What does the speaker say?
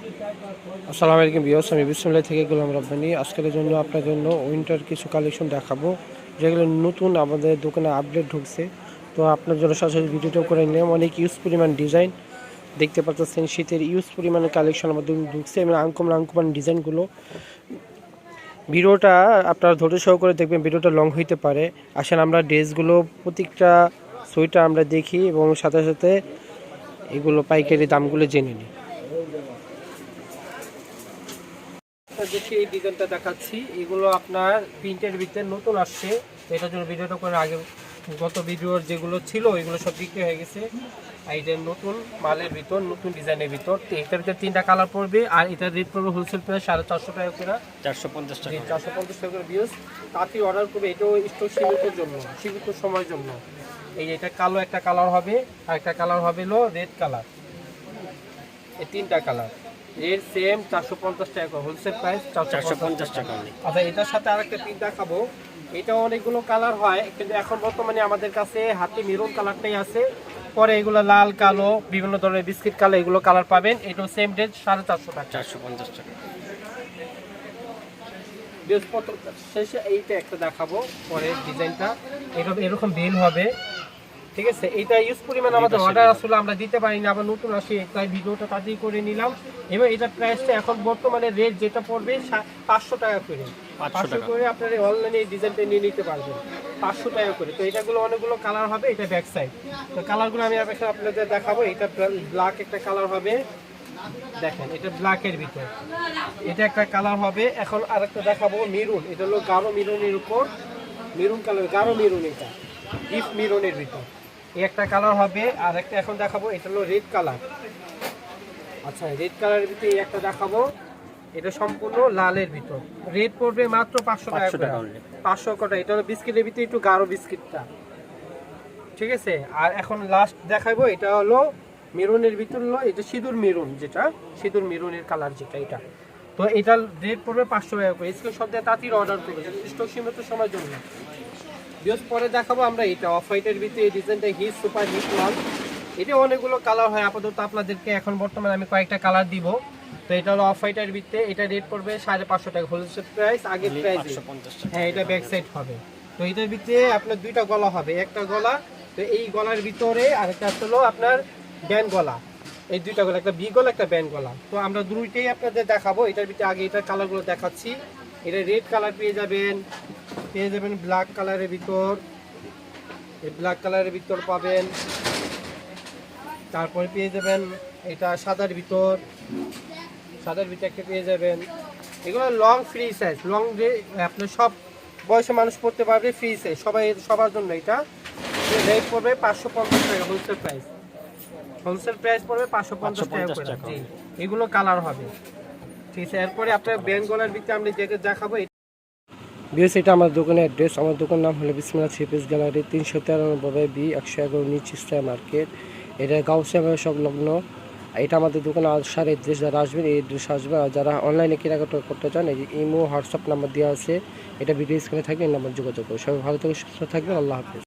আসসালামু আলাইকুম বিয়স আমি বিসমুল্লাহ থেকে গোলাম রব্বানি। আজকের জন্য আপনার জন্য উইন্টার কিছু কালেকশন দেখাবো, যেগুলো নতুন আমাদের দোকানে আপডেট ঢুকছে। তো আপনার জন্য সরাসরি ভিডিওটা করে নিলাম। অনেক ইউজ পরিমাণ ডিজাইন দেখতে পাচ্ছেন, শীতের ইউজ পরিমাণের কালেকশন আমাদের ঢুকছে এবং আঙ্কমান আঙ্কমান ডিজাইনগুলো ভিডিওটা আপনারা ধৈর্য সহ করে দেখবেন, ভিডিওটা লং হইতে পারে। আসলে আমরা ড্রেসগুলো, প্রত্যেকটা সোয়েটার আমরা দেখি এবং সাথে সাথে এগুলো পাইকারি দামগুলো জেনে নিই। দেখি এই ডিজাইনটা দেখাচ্ছি এগুলো আপনার প্রিন্টের ভিতরে নতুন আসছে। তো এটার জন্য ভিডিওটা করে আগে গত ভিডিওর যেগুলো ছিল এগুলো সব বিক্রি হয়ে গেছে। আর এটা নতুন মালের ভিতর নতুন ডিজাইনের ভিতর। তো এটার ভিতরে তিনটা কালার পড়বে আর এটার রেট পড়বে হোলসেল প্রাইস সাড়ে চারশো টাকা করে। চারশো পঞ্চাশ টাকা। চারশো পঞ্চাশ টাকা করে তাড়াতাড়ি অর্ডার করবে এটাও স্টক সীমিতের জন্য সীমিত সময়ের জন্য। এই এটা কালো একটা কালার হবে আর একটা কালার হবে হলো রেড কালার এই তিনটা কালার রেড সেম চারশো পঞ্চাশ টাকা হোলসেল প্রাইস চারশো পঞ্চাশ টাকা। আচ্ছা এটার সাথে আরেকটা প্রিন্ট দেখাবো। এটা অনেকগুলো কালার হয় কিন্তু এখন বর্তমানে আমাদের কাছে হাতে মেরুন কালারটাই আছে। পরে এগুলো লাল কালো বিভিন্ন ধরনের বিস্কিট কালো এগুলো কালার পাবেন। এটাও সেম রেট সাড়ে চারশো টাকা। চারশো পঞ্চাশ টাকা। বৃহস্পতি শেষে এইটা একটা দেখাবো পরে ডিজাইনটা এরকম এরকম বেল হবে। ঠিক আছে? এইটা ইউজ পরিমাণ আমাদের অর্ডার আসলে আমরা দিতে পারিনি আবার নতুন আসি তাই ভিডিওটা তাড়াতাড়ি করে নিলাম। এবং এটা প্রাইসটা এখন বর্তমানে রেট যেটা পড়বে পাঁচশো টাকা করে। 500 পাঁচশো টাকা। করে আপনার অনলাইনে এই ডিজাইনটা নিয়ে নিতে পারবেন। পাঁচশো টাকা করে। তো এটাগুলো অনেকগুলো কালার হবে এটা ব্যাক সাইড তো কালারগুলো আমি আপনাকে আপনাদের দেখাবো। এটা ব্ল্যাক একটা কালার হবে। দেখেন এটা ব্ল্যাকের ভিতর। এটা একটা কালার হবে। এখন আরেকটা দেখাবো মেরুন এটা হলো গাঢ় মেরুনের উপর। মেরুন কালার গাঢ় মেরুন এটা। ডিপ মেরুনের ভিতর। একটা কালার হবে আর একটা এখন দেখাবো এটা হলো রেড কালার আচ্ছা রেড কালারের ভিতরে একটা দেখাবো। এটা সম্পূর্ণ লালের ভিতর। রেড পড়বে মাত্র পাঁচশো টাকা 500 করে। পাঁচশো কটা। এটা হলো বিস্কিটের ভিতরে একটু গাঢ় বিস্কিটটা। ঠিক আছে? আর এখন লাস্ট দেখাবো এটা হলো মেরুনের ভিতর হলো এটা সিঁদুর মেরুন যেটা সিঁদুর মেরুনের কালার যেটা এটা। তো এটা রেট পড়বে পাঁচশো টাকা করে। স্ক্রিন সব দিয়ে তাড়াতাড়ি অর্ডার করবে। স্টক সীমিত সময়ের জন্য। বিয়স পরে দেখাবো আমরা এটা। অফ হোয়াইটের ভিতরে এই ডিজাইনটা হিট সুপার হিট লাল এটা অনেকগুলো কালার হয় আপাতত আপনাদেরকে এখন বর্তমানে আমি কয়েকটা কালার দিব। তো এটা হলো অফ হোয়াইটের ভিতরে এটা রেট পড়বে সাড়ে পাঁচশো টাকা। হোলসেল প্রাইস আগের প্রাইস হ্যাঁ এটা ব্যাক সাইড হবে। তো এটার ভিতরে আপনার দুইটা গলা হবে। একটা গলা তো এই গলার ভিতরে আরেকটা হলো আপনার ব্যান্ড গলা। এই দুইটা গলা একটা বি গলা একটা ব্যান্ড গলা। তো আমরা দুইটাই আপনাদের দেখাবো। এটার ভিতরে আগে এটার কালারগুলো দেখাচ্ছি। এটা রেড কালার পেয়ে যাবেন। পেয়ে যাবেন ব্ল্যাক কালারের ভিতর। এই ব্ল্যাক কালারের ভিতর পাবেন। তারপরে পেয়ে যাবেন এটা সাদার ভিতর। সাদার ভিতর একটা পেয়ে যাবেন। এগুলো লং ফ্রি সাইজ লং যে আপনার সব বয়সে মানুষ পড়তে পারবে ফ্রি সাইজ সবাই সবার জন্য এটা। রেট পড়বে পাঁচশো পঞ্চাশ টাকা হোলসেল প্রাইস হোলসেল প্রাইস পড়বে পাঁচশো পঞ্চাশ টাকা 550 করে এগুলো কালার হবে। ঠিক এটা আমার দোকানের অ্যাড্রেস আমার নাম হলো থ্রিপিস গ্যালারি, তিনশো বি, একশো এগারো মার্কেট। এটা গাউসিয়া এটা আমাদের দোকানে এড্রেস যারা আসবেন, এই আসবে আর যারা অনলাইনে কেনাকাটা করতে চান ইমো, হোয়াটসঅ্যাপ নাম্বার দেওয়া আছে। এটা ভিডিও স্ক্রিনে থাকবে, এই নাম্বার যোগাযোগ করবে সবাই ভালো থেকে সুস্থ থাকবেন। আল্লাহ হাফিজ।